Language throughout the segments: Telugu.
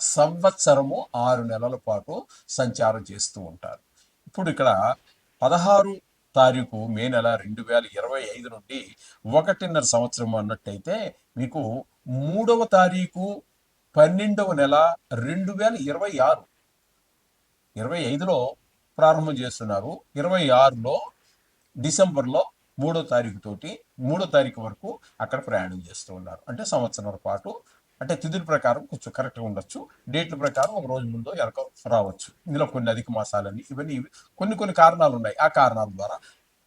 సంవత్సరము ఆరు నెలల పాటు సంచారం చేస్తూ ఉంటారు. ఇప్పుడు ఇక్కడ పదహారు తారీఖు మే నెల రెండు వేల ఇరవై ఐదు నుండి ఒకటిన్నర సంవత్సరం అన్నట్టయితే మీకు మూడవ తారీఖు పన్నెండవ నెల రెండు వేల ఇరవై ఆరు. ఇరవై ఐదులో ప్రారంభం చేస్తున్నారు. ఇరవై ఆరులో డిసెంబర్లో మూడో తారీఖు తోటి మూడో తారీఖు వరకు అక్కడ ప్రయాణం చేస్తూ ఉన్నారు. అంటే సంవత్సరం పాటు అంటే తిథుల ప్రకారం కొంచెం కరెక్ట్గా ఉండొచ్చు. డేట్ల ప్రకారం ఒక రోజు ముందో ఎరక రావచ్చు. ఇందులో కొన్ని అధిక మాసాలని ఇవన్నీ కొన్ని కొన్ని కారణాలు ఉన్నాయి ఆ కారణాల ద్వారా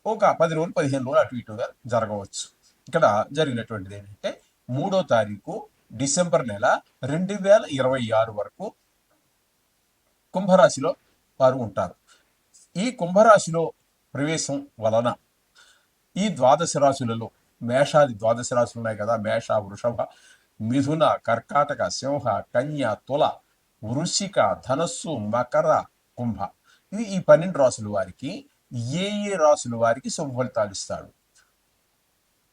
ఒక పది రోజులు పదిహేను రోజులు అటు ఇటుగా జరగవచ్చు. ఇక్కడ జరిగినటువంటిది ఏంటంటే మూడో తారీఖు డిసెంబర్ నెల రెండు వేల ఇరవై ఆరు వరకు కుంభరాశిలో వారు ఉంటారు. ఈ కుంభరాశిలో ప్రవేశం వలన ఈ ద్వాదశ రాశులలో మేషాది ద్వాదశ రాశులు ఉన్నాయి కదా మేష వృషభ మిథున కర్కాటక సింహ కన్య తుల వృషిక ధనస్సు మకర కుంభ. ఇది ఈ పన్నెండు రాసుల వారికి ఏ ఏ రాసుల వారికి శుభఫలితాలు ఇస్తాడు?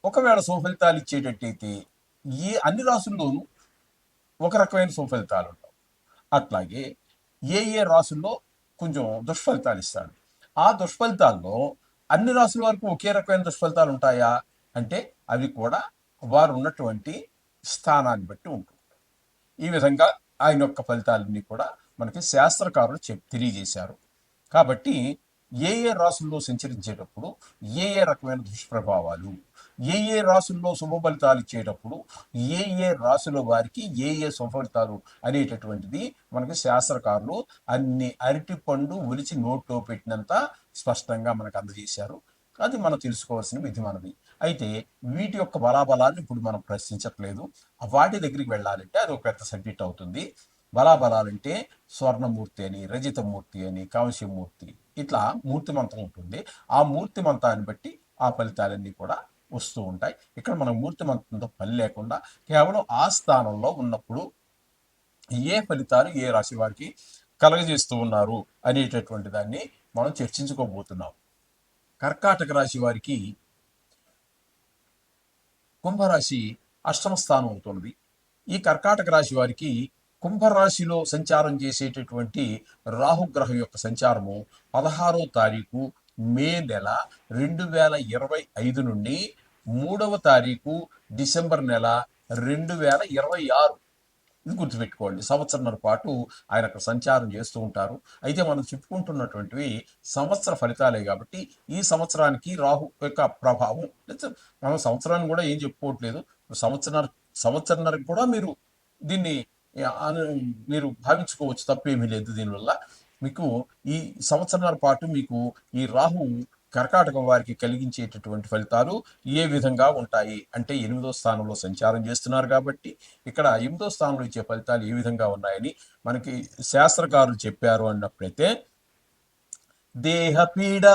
ఒకవేళ శుభఫలితాలు ఇచ్చేటట్టయితే ఏ అన్ని రాసుల్లోనూ ఒక రకమైన శుభఫలితాలు ఉంటాయి. అట్లాగే ఏ ఏ రాసుల్లో కొంచెం దుష్ఫలితాలు ఇస్తాడు? ఆ దుష్ఫలితాల్లో అన్ని రాసుల వరకు ఒకే రకమైన దుష్ఫలితాలు ఉంటాయా? అంటే అవి కూడా వారు ఉన్నటువంటి స్థానాన్ని బట్టి ఉంటుంది. ఈ విధంగా ఆయన యొక్క ఫలితాలన్నీ కూడా మనకి శాస్త్రకారులు చెప్ తెలియజేశారు. కాబట్టి ఏ ఏ రాసుల్లో సంచరించేటప్పుడు ఏ ఏ రకమైన దుష్ప్రభావాలు ఏ ఏ రాసుల్లో శుభఫలితాలు ఇచ్చేటప్పుడు ఏ ఏ రాసుల వారికి ఏ ఏ శుభఫలితాలు అనేటటువంటిది మనకి శాస్త్రకారులు అన్ని అరటి పండు ఒలిచి నోట్లో పెట్టినంత స్పష్టంగా మనకు అందజేశారు. అది మనం తెలుసుకోవాల్సిన విధి మనది అయితే వీటి యొక్క బలాబలాన్ని ఇప్పుడు మనం ప్రశ్నించట్లేదు. వాటి దగ్గరికి వెళ్ళాలంటే అది ఒక పెద్ద సబ్జెక్ట్ అవుతుంది. బలాబలాలంటే స్వర్ణమూర్తి అని రజితమూర్తి అని కాంస్యమూర్తి ఇట్లా మూర్తి మంత్రం ఉంటుంది. ఆ మూర్తి మంత్రాన్ని బట్టి ఆ ఫలితాలన్నీ కూడా వస్తూ ఉంటాయి. ఇక్కడ మనం మూర్తిమంతంతో పని లేకుండా కేవలం ఆ స్థానంలో ఉన్నప్పుడు ఏ ఫలితాలు ఏ రాశి వారికి కలగజేస్తూ ఉన్నారు అనేటటువంటి దాన్ని మనం చర్చించుకోబోతున్నాం. కర్కాటక రాశి వారికి కుంభరాశి అష్టమ స్థానం అవుతున్నది ఈ కర్కాటక రాశి వారికి కుంభరాశిలో సంచారం చేసేటటువంటి రాహుగ్రహం యొక్క సంచారము పదహారో తారీఖు మే నెల రెండు వేల ఇరవై ఐదు నుండి మూడవ తారీఖు డిసెంబర్ నెల రెండు వేల ఇరవై ఆరు. ఇది గుర్తుపెట్టుకోండి. సంవత్సరంన్నర పాటు ఆయన అక్కడ సంచారం చేస్తూ ఉంటారు. అయితే మనం చెప్పుకుంటున్నటువంటివి సంవత్సర ఫలితాలే కాబట్టి ఈ సంవత్సరానికి రాహు యొక్క ప్రభావం. మనం సంవత్సరాన్ని కూడా ఏం చెప్పుకోవట్లేదు. సంవత్సరాల సంవత్సరంన్నరకు కూడా మీరు దీన్ని మీరు భావించుకోవచ్చు. తప్పేమీ లేదు దీనివల్ల. మీకు ఈ సంవత్సరాల పాటు మీకు ఈ రాహు కర్కాటకం వారికి కలిగించేటటువంటి ఫలితాలు ఏ విధంగా ఉంటాయి? అంటే ఎనిమిదో స్థానంలో సంచారం చేస్తున్నారు కాబట్టి ఇక్కడ ఎనిమిదో స్థానంలో ఇచ్చే ఫలితాలు ఏ విధంగా ఉన్నాయని మనకి శాస్త్రకారులు చెప్పారు అన్నప్పుడైతే దేహపీడ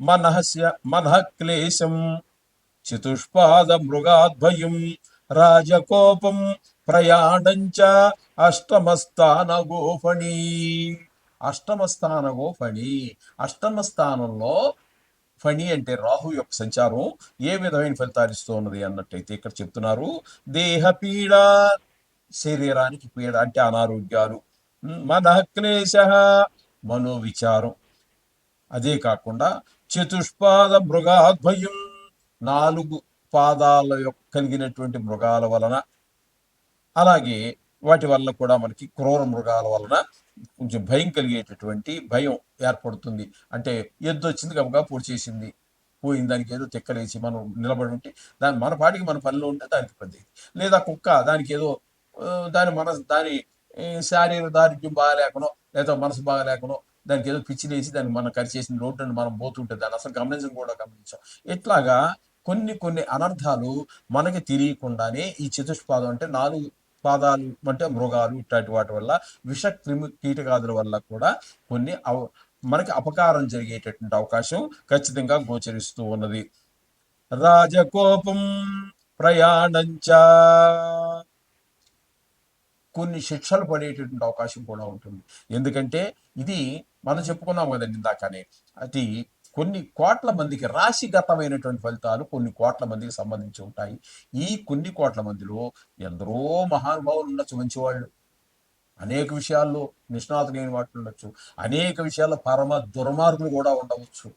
మనహస్య మనః క్లేశం చతుష్పాద మృగాద్వయం రాజకోపం ప్రయాణంచ అష్టమస్థాన గోఫణి. అష్టమస్థాన గోఫణి. అష్టమ స్థానంలో ఫణి అంటే రాహు యొక్క సంచారం ఏ విధమైన ఫలితాలు ఇస్తున్నది అన్నట్టయితే ఇక్కడ చెప్తున్నారు. దేహ పీడ శరీరానికి పీడ అంటే అనారోగ్యాలు. మనక్లేశ మనోవిచారం. అదే కాకుండా చతుష్పాద మృగాద్భయం నాలుగు పాదాల యొక్క కలిగినటువంటి మృగాల వలన. అలాగే వాటి వల్ల కూడా మనకి క్రూర మృగాల వలన కొంచెం భయం కలిగేటటువంటి భయం ఏర్పడుతుంది. అంటే ఎద్దు వచ్చింది గబగా పొడి చేసింది పోయింది దానికి ఏదో తెక్కలేసి మనం నిలబడి ఉంటే దాని మన పాటికి మన పనిలో ఉంటే దానికి పెద్ద లేదా కుక్క దానికి ఏదో దాని మన దాని శారీర దారిద్ర్యం బాగాలేకనో లేదా మనసు బాగాలేకనో దానికి ఏదో పిచ్చిలేసి దాన్ని మనం కరిచేసిన రోడ్డు మనం పోతుంటే దాన్ని అసలు గమనించడం కూడా గమనించాం. ఇట్లాగా కొన్ని కొన్ని అనర్థాలు మనకి తెలియకుండానే ఈ చతుష్పాదం అంటే నాలుగు పాదాలు అంటే మృగాలు ఇట్లాంటి వాటి వల్ల విష క్రిమి కీటకాదుల వల్ల కూడా కొన్ని అవ మనకి అపకారం జరిగేటటువంటి అవకాశం ఖచ్చితంగా గోచరిస్తూ ఉన్నది. రాజకోపం ప్రయాణంచ కొన్ని శిక్షలు పడేటటువంటి అవకాశం కూడా ఉంటుంది. ఎందుకంటే ఇది మనం చెప్పుకున్నాం కదండి ఇందాకనే అది కొన్ని కోట్ల మందికి రాశిగతమైనటువంటి ఫలితాలు కొన్ని కోట్ల మందికి సంబంధించి ఉంటాయి. ఈ కొన్ని కోట్ల మందిలో ఎందరో మహానుభావులు ఉండొచ్చు మంచివాళ్ళు. అనేక విషయాల్లో నిష్ణాతులు లేని వాటి ఉండొచ్చు. అనేక విషయాల్లో పరమ దుర్మార్గులు కూడా ఉండవచ్చు.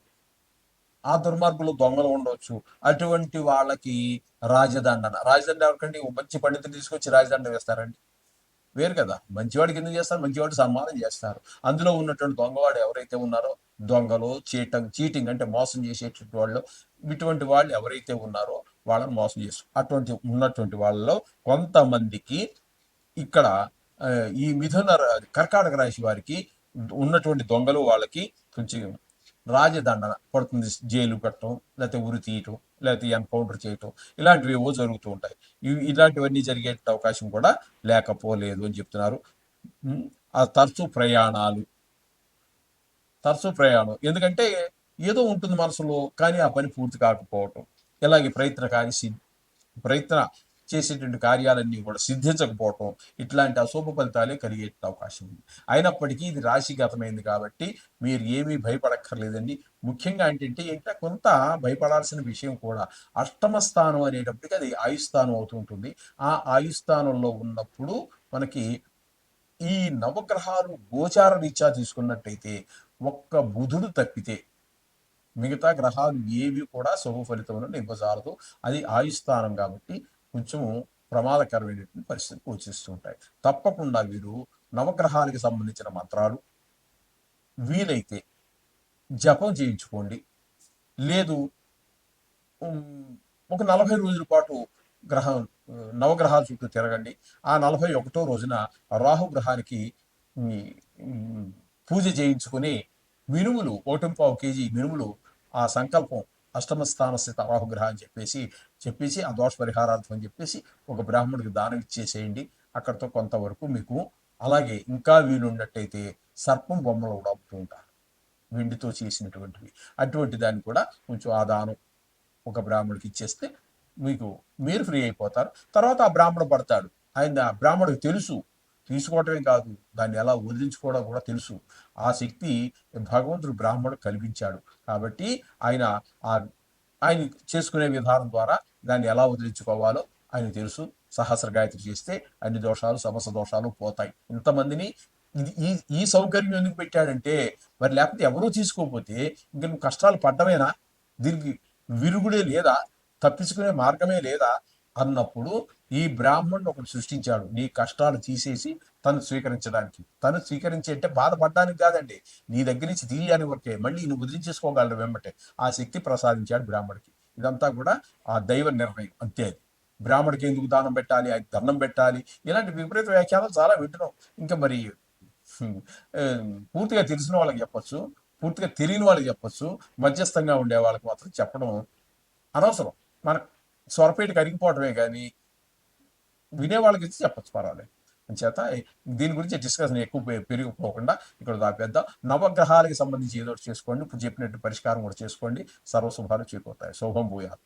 ఆ దుర్మార్గులు దొంగలు ఉండవచ్చు. అటువంటి వాళ్ళకి రాజదండన. రాజదండ ఎవరికండి? మంచి పండితులు తీసుకొచ్చి రాజదండ వేస్తారండి. వేరు కదా. మంచివాడికి ఎందుకు చేస్తారు? మంచివాడు సన్మానం చేస్తారు. అందులో ఉన్నటువంటి దొంగవాడు ఎవరైతే ఉన్నారో దొంగలు చీటం చీటింగ్ అంటే మోసం చేసేటువంటి వాళ్ళు ఇటువంటి వాళ్ళు ఎవరైతే ఉన్నారో వాళ్ళని మోసం చేస్తారు. అటువంటి ఉన్నటువంటి వాళ్ళలో కొంతమందికి ఇక్కడ ఈ మిథున కర్కాటక రాశి వారికి ఉన్నటువంటి దొంగలు వాళ్ళకి కొంచెం రాజదండన పడుతుంది జైలు పెట్టడం లేకపోతే ఉరి తీయటం లేకపోతే ఎన్కౌంటర్ చేయటం ఇలాంటివి ఏవో జరుగుతూ ఉంటాయి. ఇలాంటివన్నీ జరిగే అవకాశం కూడా లేకపోలేదు అని చెప్తున్నారు. ఆ తరచు ప్రయాణాలు. తరచు ప్రయాణం. ఎందుకంటే ఏదో ఉంటుంది మనసులో కానీ ఆ పని పూర్తి కాకపోవటం. ఇలాగే ప్రయత్నకారి సిద్ధి ప్రయత్న చేసేటువంటి కార్యాలన్నీ కూడా సిద్ధించకపోవటం ఇట్లాంటి అశుభ ఫలితాలే కలిగే అవకాశం ఉంది. అయినప్పటికీ ఇది రాశిగతమైంది కాబట్టి మీరు ఏమీ భయపడక్కర్లేదండి. ముఖ్యంగా ఏంటంటే ఇంకా కొంత భయపడాల్సిన విషయం కూడా అష్టమ స్థానం అనేటప్పటికి అది ఆయుస్థానం అవుతుంటుంది ఆ ఆయుస్థానంలో ఉన్నప్పుడు మనకి ఈ నవగ్రహాలు గోచార రీత్యా తీసుకున్నట్టయితే ఒక్క బుధుడు తప్పితే మిగతా గ్రహాలు ఏవి కూడా శుభ ఫలితములను ఇవ్వజాలదు అది ఆయుస్థానం కాబట్టి కొంచెం ప్రమాదకరమైనటువంటి పరిస్థితి పోషిస్తూ ఉంటాయి. తప్పకుండా వీరు నవగ్రహాలకు సంబంధించిన మంత్రాలు వీలైతే జపం చేయించుకోండి. లేదు ఒక నలభై రోజుల పాటు గ్రహం నవగ్రహాల చుట్టూ తిరగండి. ఆ నలభై ఒకటో రోజున రాహు గ్రహానికి పూజ చేయించుకుని మినుములు ఒకటింపావు కేజీ మినుములు ఆ సంకల్పం అష్టమ స్థాన స్థిత రాహుగ్రహ అని చెప్పేసి చెప్పేసి ఆ దోష పరిహారార్థం అని చెప్పేసి ఒక బ్రాహ్మణుడికి దానం ఇచ్చేసేయండి. అక్కడితో కొంతవరకు మీకు అలాగే ఇంకా వీలున్నట్టయితే సర్పం బొమ్మలు కూడా అమ్ముతూ ఉంటారు. వెండితో చేసినటువంటివి. అటువంటి దాన్ని కూడా కొంచెం ఆ దానం ఒక బ్రాహ్మణుడికి ఇచ్చేస్తే మీకు మీరు ఫ్రీ అయిపోతారు. తర్వాత ఆ బ్రాహ్మణుడు పడతాడు. ఆయన ఆ తెలుసు తీసుకోవటమే కాదు దాన్ని ఎలా వదిలించుకోవడం కూడా తెలుసు. ఆ శక్తి భగవంతుడు బ్రాహ్మణుడు కల్పించాడు కాబట్టి ఆయన ఆ ఆయన చేసుకునే విధానం ద్వారా దాన్ని ఎలా వదిలించుకోవాలో ఆయన తెలుసు. సహస్ర గాయత్రి చేస్తే అన్ని దోషాలు సమస్త దోషాలు పోతాయి. ఇంతమందిని ఇది ఈ ఈ సౌకర్యం ఎందుకు పెట్టాడంటే మరి లేకపోతే ఎవరూ తీసుకోకపోతే ఇంక నువ్వు కష్టాలు పడ్డమేనా? దీనికి విరుగుడే లేదా? తప్పించుకునే మార్గమే లేదా? అన్నప్పుడు ఈ బ్రాహ్మణుడు ఒకటి సృష్టించాడు. నీ కష్టాలు తీసేసి తను స్వీకరించడానికి. తను స్వీకరించి అంటే బాధపడడానికి కాదండి. నీ దగ్గర నుంచి తీయడానికి వరకే మళ్ళీ నువ్వు వదిలించేసుకోగలరు వెంబటే. ఆ శక్తి ప్రసాదించాడు బ్రాహ్మడికి. ఇదంతా కూడా ఆ దైవ నిర్ణయం. అంతే అది. బ్రాహ్మడికి ఎందుకు దానం పెట్టాలి? ఆయన దండం పెట్టాలి? ఇలాంటి విపరీత వ్యాఖ్యానాలు చాలా వింటున్నాం. ఇంకా మరి పూర్తిగా తెలిసిన వాళ్ళకి చెప్పచ్చు. పూర్తిగా తెలియని వాళ్ళకి చెప్పొచ్చు. మధ్యస్థంగా ఉండే వాళ్ళకి మాత్రం చెప్పడం అనవసరం. మనకు స్వరపేట కరిగిపోవడమే కానీ వినేవాళ్ళకి ఇచ్చి చెప్పచ్చు పర్వాలేదు. చేత దీని గురించి డిస్కషన్ ఎక్కువ పెరిగిపోకుండా ఇక్కడ దాపేద్దాం. నవగ్రహాలకు సంబంధించి ఏదో చేసుకోండి. ఇప్పుడు చెప్పినట్టు పరిష్కారం కూడా చేసుకోండి. సర్వశుభాలు చేకూరుతాయి. శుభం భూయాలు